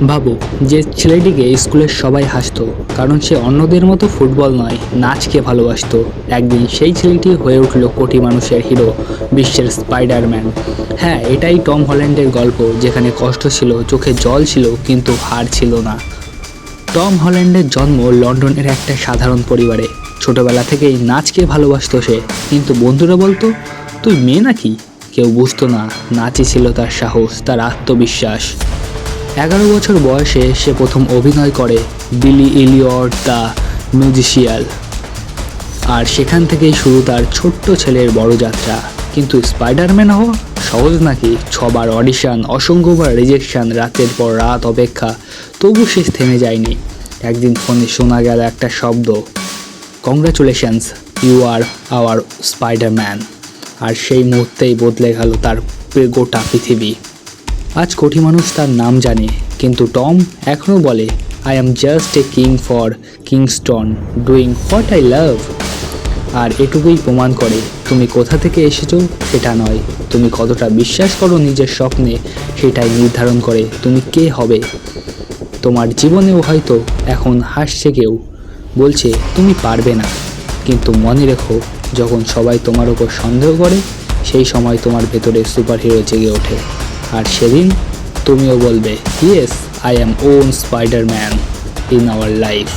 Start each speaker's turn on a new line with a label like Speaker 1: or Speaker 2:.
Speaker 1: বাবু, যে ছেলেটিকে স্কুলের সবাই হাসতো, কারণ সে অন্যদের মতো ফুটবল নয়, নাচকে ভালোবাসতো। একদিন সেই ছেলেটি হয়ে উঠল কোটি মানুষের হিরো, বিশ্বের স্পাইডারম্যান। হ্যাঁ এটাই টম হল্যান্ডের গল্প, যেখানে কষ্ট ছিল, চোখে জল ছিল, কিন্তু হার ছিল না। টম হল্যান্ডের জন্ম লন্ডনের একটা সাধারণ পরিবারে। ছোটবেলা থেকেই নাচকে ভালোবাসতো সে, কিন্তু বন্ধুরা বলতো, তুই মেয়ে নাকি? কেউ বুঝতো না নাচই ছিল তার সাহস, তার আত্মবিশ্বাস। এগারো বছর বয়সে সে প্রথম অভিনয় করে বিলি ইলিয়র দ্য মিউজিশিয়াল আর সেখান থেকেই শুরু তার ছোট্ট ছেলের বড় যাত্রা। কিন্তু স্পাইডারম্যান হওয়া সহজ নাকি? ছবার অডিশন, অসংখ্যবার রিজেকশন, রাতের পর রাত অপেক্ষা, তবু সে থেমে যায়নি। একদিন ফোনে শোনা গেল একটা শব্দ। Congratulations you are our Spiderman আর সেই মুহূর্তেই বদলে গেল তার গোটা পৃথিবী। আজ কোটি মানুষ তার নাম জানে, কিন্তু টম এখনও বলে I am just a king for Kingston doing what I love আর এটুকুই প্রমাণ করে, তুমি কোথা থেকে এসেছ সেটা নয়। তুমি কতটা বিশ্বাস করো নিজের স্বপ্নে সেটাই নির্ধারণ করে তুমি কে হবে। তোমার জীবনেও হয়তো এখন হাসছে কেউ, বলছে, তুমি পারবে না। কিন্তু মনে রেখো, যখন সবাই তোমার ওপর সন্দেহ করে, সেই সময় তোমার ভেতরে সুপারহিরো জেগে ওঠে। আর সেদিন তুমিও বলবে yes I am own Spiderman in our life